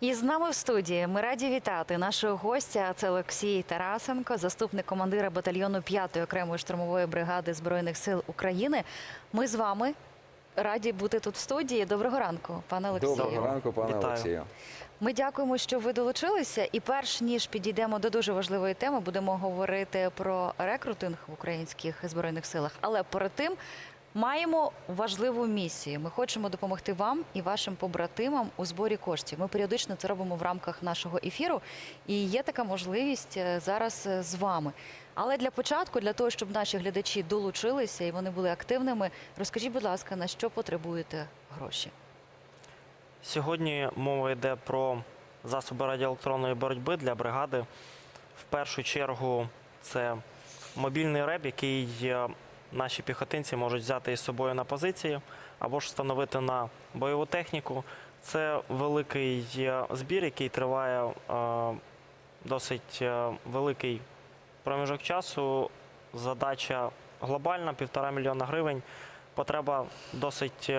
І з нами в студії ми раді вітати нашого гостя. Це Олексій Тарасенко, заступник командира батальйону 5-ї окремої штурмової бригади збройних сил України. Ми з вами раді бути тут в студії. Доброго ранку, пане Олексію. Доброго ранку, пане Вітаю. Олексію. Ми дякуємо, що ви долучилися. І перш ніж підійдемо до дуже важливої теми, будемо говорити про рекрутинг в українських збройних силах. Але перед тим маємо важливу місію. Ми хочемо допомогти вам і вашим побратимам у зборі коштів. Ми періодично це робимо в рамках нашого ефіру, і є така можливість е, зараз е, з вами. Але для початку, для того, щоб наші глядачі долучилися і вони були активними, розкажіть, будь ласка, на що потребуєте гроші? Сьогодні мова йде про засоби радіоелектронної боротьби для бригади. В першу чергу це мобільний реб, який е, наші піхотинці можуть взяти із собою на позиції або ж встановити на бойову техніку. Це великий е, збір, який триває е, досить е, великий проміжок часу. Задача глобальна півтора мільйона гривень. Потреба досить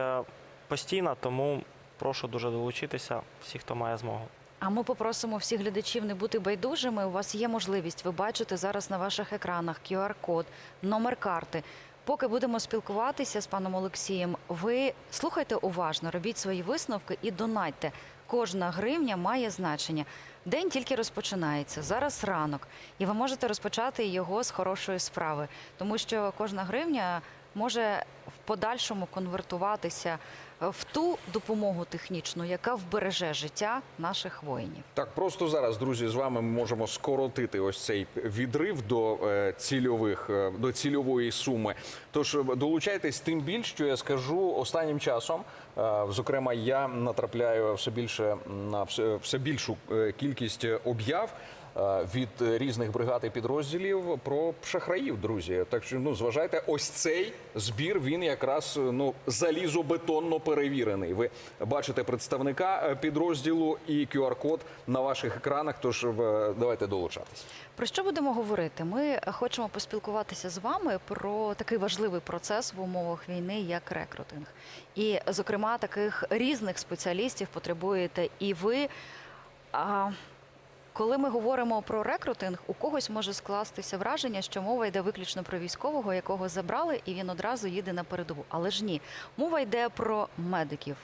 постійна, тому прошу дуже долучитися всі, хто має змогу. А ми попросимо всіх глядачів не бути байдужими. У вас є можливість. Ви бачите зараз на ваших екранах QR-код, номер карти. Поки будемо спілкуватися з паном Олексієм, ви слухайте уважно, робіть свої висновки і донатьте. Кожна гривня має значення. День тільки розпочинається. Зараз ранок, і ви можете розпочати його з хорошої справи, тому що кожна гривня може подальшому конвертуватися в ту допомогу технічну, яка вбереже життя наших воїнів. Так, просто зараз, друзі, з вами ми можемо скоротити ось цей відрив до е, цільових е, до цільової суми. Тож е, долучайтесь тим більш, що я скажу останнім часом. е, Зокрема, я натрапляю все більше на все, більшу е, кількість об'яв. Е, Від різних бригад і підрозділів про шахраїв, друзі. Так що ну зважайте, ось цей збір він якраз ну залізобетонно перевірений. Ви бачите представника е, підрозділу і QR-код на ваших екранах. Тож е, давайте долучатись. Про що будемо говорити? Ми хочемо поспілкуватися з вами про такий важливий процес в умовах війни, як рекрутинг. І, зокрема, таких різних спеціалістів потребуєте і ви. Коли ми говоримо про рекрутинг, у когось може скластися враження, що мова йде виключно про військового, якого забрали, і він одразу їде на передову. Але ж ні, мова йде про медиків,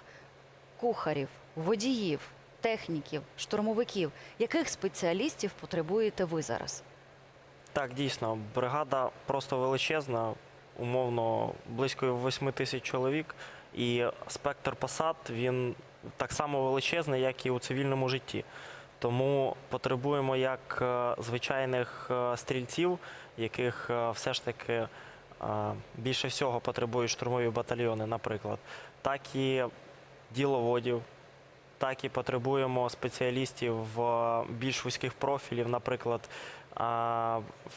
кухарів, водіїв, техніків, штурмовиків. Яких спеціалістів потребуєте ви зараз? Так, дійсно, бригада просто величезна, умовно близько 8 тисяч чоловік, і спектр посад він так само величезний, як і у цивільному житті. Тому потребуємо як е, звичайних е, стрільців, яких е, все ж таки більше всього потребують штурмові батальйони, наприклад, так і діловодів, так і потребуємо спеціалістів більш вузьких профілів, наприклад,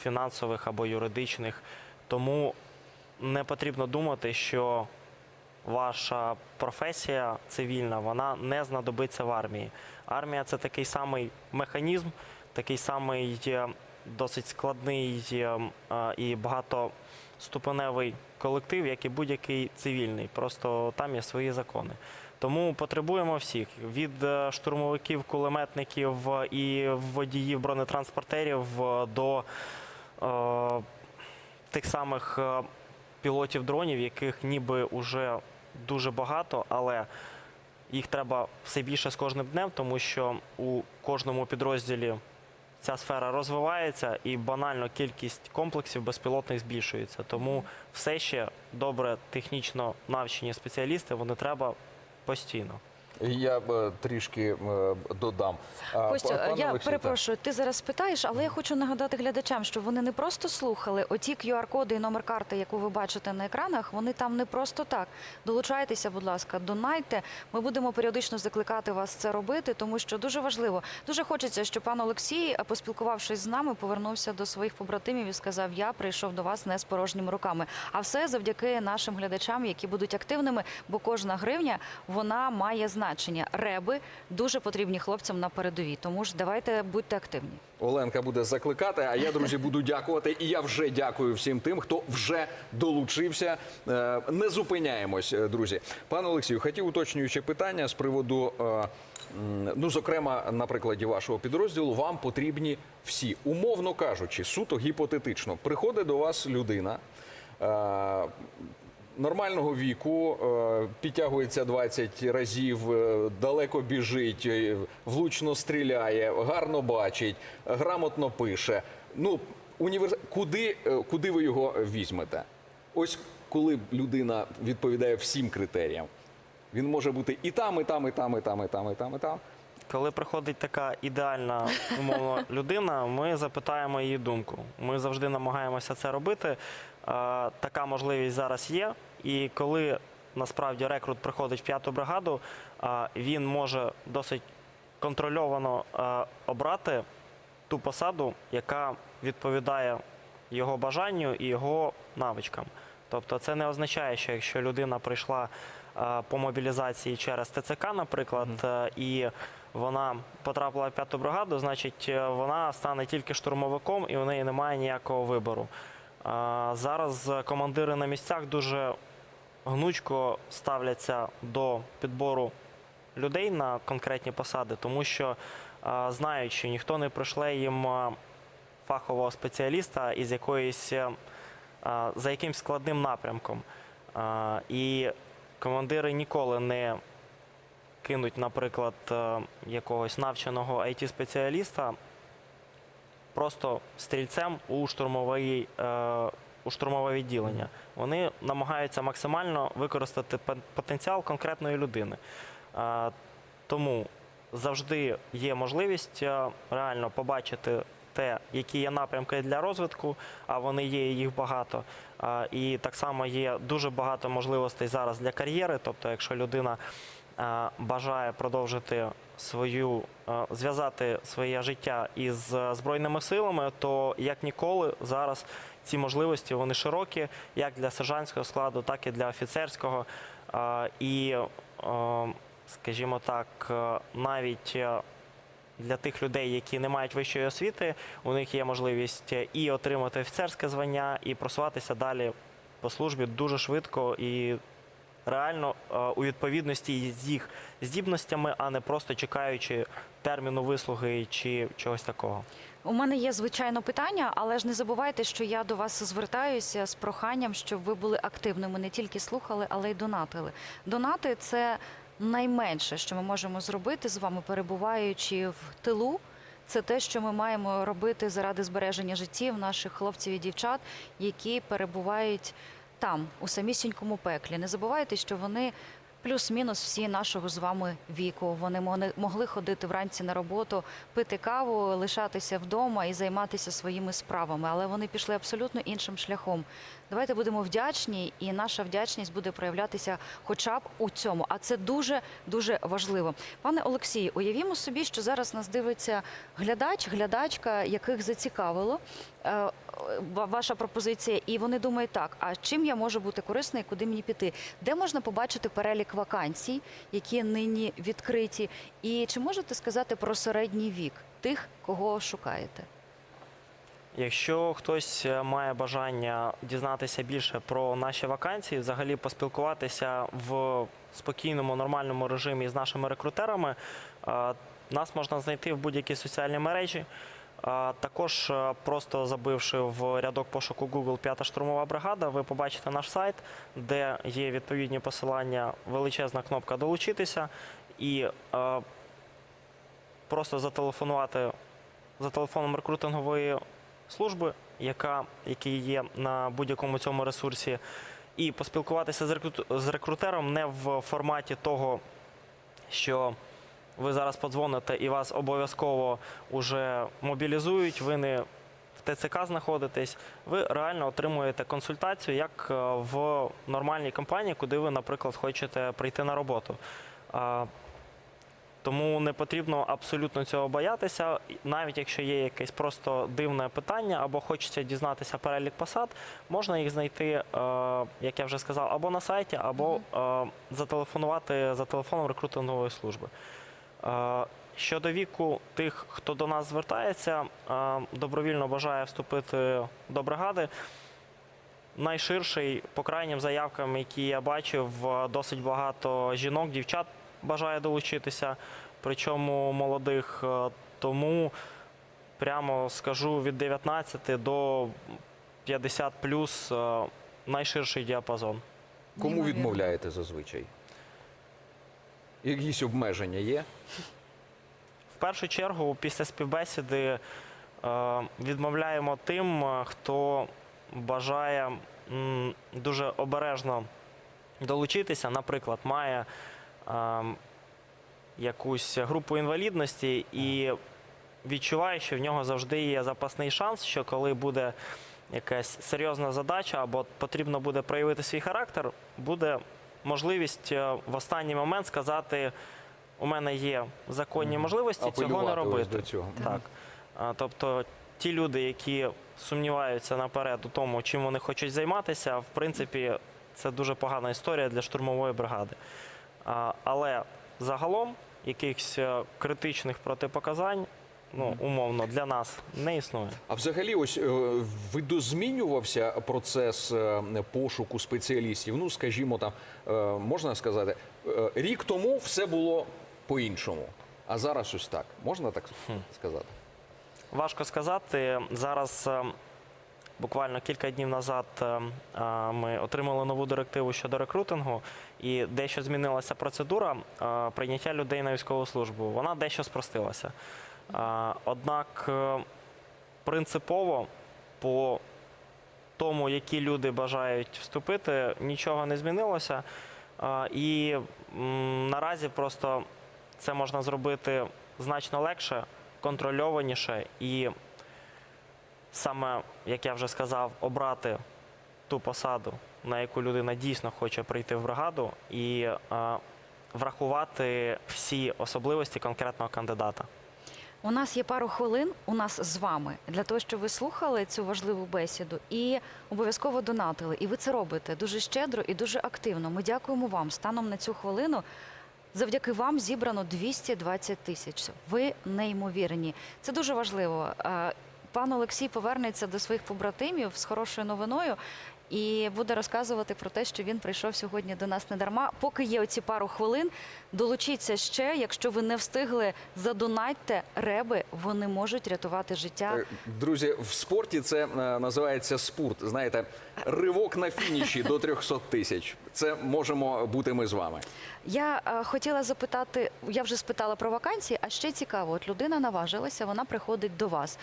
фінансових або юридичних. Тому не потрібно думати, що ваша професія цивільна вона не знадобиться в армії. Армія це такий самий механізм, такий самий е, досить складний е, е, і багатоступеневий колектив, як і будь-який цивільний. Просто там є свої закони. Тому потребуємо всіх від штурмовиків, кулеметників і водіїв бронетранспортерів до е, тих самих пілотів дронів, яких ніби вже дуже багато, але їх треба все більше з кожним днем, тому що у кожному підрозділі ця сфера розвивається і банально кількість комплексів безпілотних збільшується. Тому все ще добре технічно навчені спеціалісти, вони треба постійно. Я е, трішки е, додам. А, Костю, пане я Олексій, перепрошую, ти зараз питаєш, але я хочу нагадати глядачам, що вони не просто слухали оті QR-коди і номер карти, яку ви бачите на екранах. Вони там не просто так. Долучайтеся, будь ласка, донайте. Ми будемо періодично закликати вас це робити, тому що дуже важливо. Дуже хочеться, щоб пан Олексій, поспілкувавшись з нами, повернувся до своїх побратимів і сказав: Я прийшов до вас не з порожніми руками. А все завдяки нашим глядачам, які будуть активними, бо кожна гривня вона має значення. Реби дуже потрібні хлопцям на передовій. Тому ж давайте будьте активні. Оленка буде закликати, а я, друзі, буду дякувати. І я вже дякую всім тим, хто вже долучився. Е, Не зупиняємось, е, друзі. Пане Олексію, хотів уточнююче питання з приводу е, ну, зокрема, на прикладі вашого підрозділу, вам потрібні всі, умовно кажучи, суто гіпотетично. Приходить до вас людина. Нормального віку е, підтягується 20 разів, е, далеко біжить, е, влучно стріляє, гарно бачить, грамотно пише. Ну, універс... куди, куди ви його візьмете? Ось коли людина відповідає всім критеріям, він може бути і там, і там, і там, і там, і там, і там, і там. Коли приходить така ідеальна умовно людина, ми запитаємо її думку. Ми завжди намагаємося це робити. Така можливість зараз є. І коли насправді рекрут приходить в п'яту бригаду, він може досить контрольовано обрати ту посаду, яка відповідає його бажанню і його навичкам. Тобто це не означає, що якщо людина прийшла по мобілізації через ТЦК, наприклад, е, і вона потрапила в п'яту бригаду, значить е, вона стане тільки штурмовиком і у неї немає ніякого вибору. Е, Зараз командири на місцях дуже гнучко ставляться до підбору людей на конкретні посади, тому що е, знають, що ніхто не пришле їм фахового спеціаліста із якоїсь за якимсь складним напрямком. І командири ніколи не кинуть, наприклад, е, якогось навченого it спеціаліста просто стрільцем у штурмовий, е, у штурмове відділення. Вони намагаються максимально використати потенціал конкретної людини. Е, Тому завжди є можливість реально побачити те, які є напрямки для розвитку, а вони є, їх багато. І так само є дуже багато можливостей зараз для кар'єри. Тобто, якщо людина бажає продовжити свою е, зв'язати своє життя із е, збройними силами, то як ніколи зараз ці можливості вони широкі, як для сержантського складу, так і для офіцерського. Е, І, е, скажімо так, е, навіть е, для тих людей, які не мають вищої освіти, у них є можливість і отримати офіцерське звання, і просуватися далі по службі дуже швидко і реально е, у відповідності з їх здібностями, а не просто чекаючи терміну вислуги чи чогось такого. У мене є звичайно питання, але ж не забувайте, що я до вас звертаюся з проханням, щоб ви були активними, не тільки слухали, але й донатили. Донати це найменше, що ми можемо зробити з вами, перебуваючи в тилу. Це те, що ми маємо робити заради збереження життів наших хлопців і дівчат, які перебувають там, у самісінькому пеклі. Не забувайте, що вони плюс-мінус всі нашого з вами віку. Вони могли ходити вранці на роботу, пити каву, лишатися вдома і займатися своїми справами, але вони пішли абсолютно іншим шляхом. Давайте будемо вдячні, і наша вдячність буде проявлятися хоча б у цьому. А це дуже дуже важливо. Пане Олексію, уявімо собі, що зараз нас дивиться глядач, глядачка, яких зацікавило е, ваша пропозиція, і вони думають так: а чим я можу бути корисна і куди мені піти? Де можна побачити перелік вакансій, які нині відкриті? І чи можете сказати про середній вік тих, кого шукаєте? Якщо хтось е, має бажання дізнатися більше про наші вакансії, взагалі поспілкуватися в спокійному, нормальному режимі з нашими рекрутерами, е, нас можна знайти в будь-якій соціальній мережі. Також, е, просто забивши в рядок пошуку Google п'ята штурмова бригада, ви побачите наш сайт, де є відповідні посилання, величезна кнопка долучитися і е, просто зателефонувати за телефоном рекрутингової служби, яка, який є на будь-якому цьому ресурсі, і поспілкуватися з рекрутером не в форматі того, що ви зараз подзвоните і вас обов'язково вже мобілізують, ви не в ТЦК знаходитесь, ви реально отримуєте консультацію як е, в нормальній компанії, куди ви, наприклад, хочете прийти на роботу. Тому не потрібно абсолютно цього боятися. Навіть якщо є якесь просто дивне питання або хочеться дізнатися перелік посад, можна їх знайти, е, як я вже сказав, або на сайті, або е, зателефонувати за телефоном рекрутингової служби. Е, Щодо віку тих, хто до нас звертається, е, добровільно бажає вступити до бригади. Найширший, по крайнім заявкам, які я бачив, е, досить багато жінок, дівчат бажає долучитися. причому молодих. Тому прямо скажу від 19 до 50 плюс найширший діапазон. Кому відмовляєте зазвичай? Якісь обмеження є? В першу чергу, після співбесіди е, відмовляємо тим, е, хто бажає дуже обережно долучитися, наприклад, має е, якусь групу інвалідності і відчуває, що в нього завжди є запасний шанс, що коли буде якась серйозна задача або потрібно буде проявити свій характер, буде можливість е, в останній момент сказати: у мене є законні можливості цього не Апелювати ось робити. до цього. Так. А, Тобто ті люди, які сумніваються наперед у тому, чим вони хочуть займатися, в принципі, це дуже погана історія для штурмової бригади. А, Але загалом якихось е, критичних протипоказань, ну, умовно, для нас не існує. А взагалі, ось е, видозмінювався процес е, пошуку спеціалістів. Ну, скажімо, там е, можна сказати, е, рік тому все було по-іншому, а зараз ось так. Можна так сказати? Важко сказати. Зараз е, буквально кілька днів назад е, е, ми отримали нову директиву щодо рекрутингу, і дещо змінилася процедура е, прийняття людей на військову службу. Вона дещо спростилася. Однак е, принципово по тому, які люди бажають вступити, нічого не змінилося. І наразі просто це можна зробити значно легше, контрольованіше і саме, як я вже сказав, обрати ту посаду, на яку людина дійсно хоче прийти в бригаду, і е, врахувати всі особливості конкретного кандидата. У нас є пару хвилин у нас з вами для того, щоб ви слухали цю важливу бесіду і обов'язково донатили. І ви це робите дуже щедро і дуже активно. Ми дякуємо вам. Станом на цю хвилину. Завдяки вам зібрано 220 тисяч. Ви неймовірні. Це дуже важливо. Е, Пан Олексій повернеться до своїх побратимів з хорошою новиною і буде розказувати про те, що він прийшов сьогодні до нас не дарма. Поки є оці пару хвилин, долучіться ще. Якщо ви не встигли, задонатьте реби. Вони можуть рятувати життя. Е, Друзі, в спорті це е, називається спорт. Знаєте, ривок на фініші до 300 тисяч. Це можемо бути ми з вами. Я е, хотіла запитати, я вже спитала про вакансії, а ще цікаво, от людина наважилася, вона приходить до вас.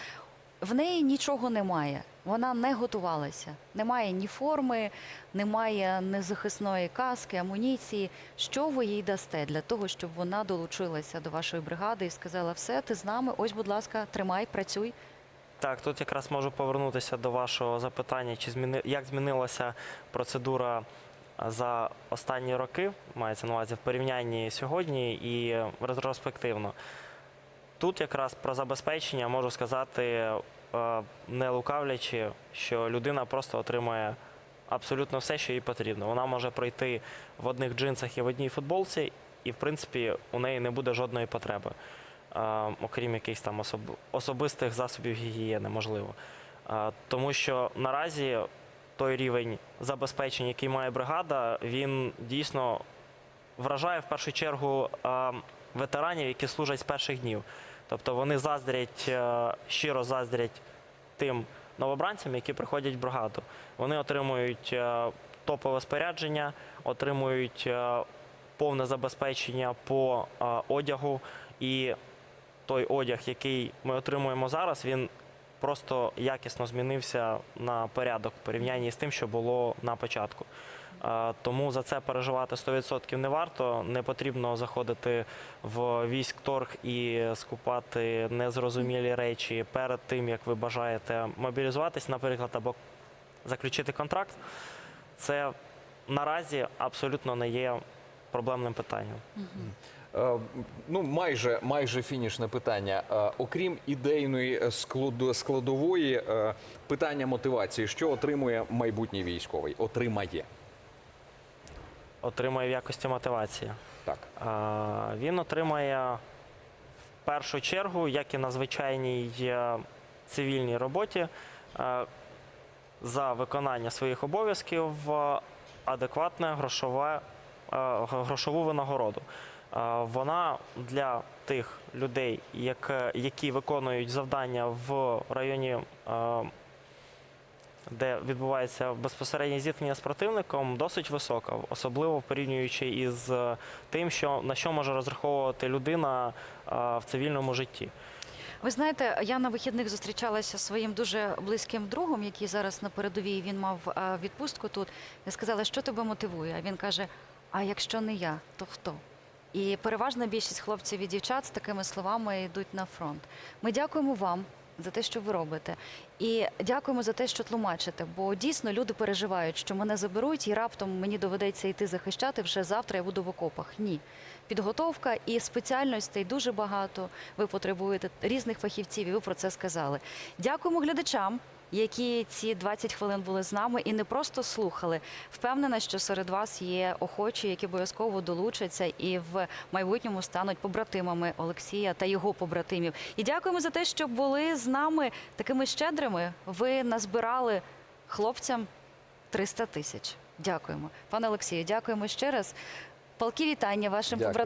В неї нічого немає, вона не готувалася. Немає ні форми, немає ні захисної каски, амуніції. Що ви їй дасте для того, щоб вона долучилася до вашої бригади і сказала: все, ти з нами, ось, будь ласка, тримай, працюй. Так, тут якраз можу повернутися до вашого запитання, чи зміни... як змінилася процедура за останні роки, мається на увазі в порівнянні сьогодні і ретроспективно. Тут якраз про забезпечення можу сказати, не лукавлячи, що людина просто отримує абсолютно все, що їй потрібно. Вона може пройти в одних джинсах і в одній футболці, і в принципі у неї не буде жодної потреби, е, окрім якихось там особ- особистих засобів гігієни, можливо. Е, Тому що наразі той рівень забезпечення, який має бригада, він дійсно вражає в першу чергу е, ветеранів, які служать з перших днів. Тобто вони заздрять, е, щиро заздрять тим новобранцям, які приходять в бригаду. Вони отримують е, топове спорядження, отримують е, повне забезпечення по одягу. І той одяг, який ми отримуємо зараз, він просто якісно змінився на порядок в порівнянні з тим, що було на початку. Тому за це переживати 100% не варто. Не потрібно заходити в військторг і скупати незрозумілі речі перед тим, як ви бажаєте мобілізуватись, наприклад, або заключити контракт. Це наразі абсолютно не є проблемним питанням. Е, Ну, майже, майже фінішне питання. Е, Окрім ідейної складової, е, питання мотивації, що отримує майбутній військовий? Отримає. Отримує в якості мотивації. Так. Він отримає в першу чергу, як і на звичайній е, цивільній роботі, е, за виконання своїх обов'язків адекватне грошове, е, грошову винагороду. Вона для тих людей, як- які виконують завдання в районі, де відбувається безпосереднє зіткнення з противником, досить висока, особливо порівнюючи із е, тим, що на що може розраховувати людина е, в цивільному житті. Ви знаєте, я на вихідних зустрічалася зі своїм дуже близьким другом, який зараз на передовій. Він мав е, відпустку тут. Я сказала, що тебе мотивує? А він каже: А якщо не я, то хто? І переважна більшість хлопців і дівчат з такими словами йдуть на фронт. Ми дякуємо вам за те, що ви робите, і дякуємо за те, що тлумачите. Бо дійсно люди переживають, що мене заберуть, і раптом мені доведеться йти захищати. Вже завтра я буду в окопах. Ні. Підготовка і спеціальностей дуже багато. Ви потребуєте різних фахівців, і ви про це сказали. Дякуємо глядачам, які ці 20 хвилин були з нами і не просто слухали. Впевнена, що серед вас є охочі, які обов'язково долучаться і в майбутньому стануть побратимами Олексія та його побратимів. І дякуємо за те, що були з нами такими щедрими. Ви назбирали хлопцям 300 тисяч. Дякуємо, пане Олексію. Дякуємо ще раз. Палки вітання вашим Дякую. побратимам.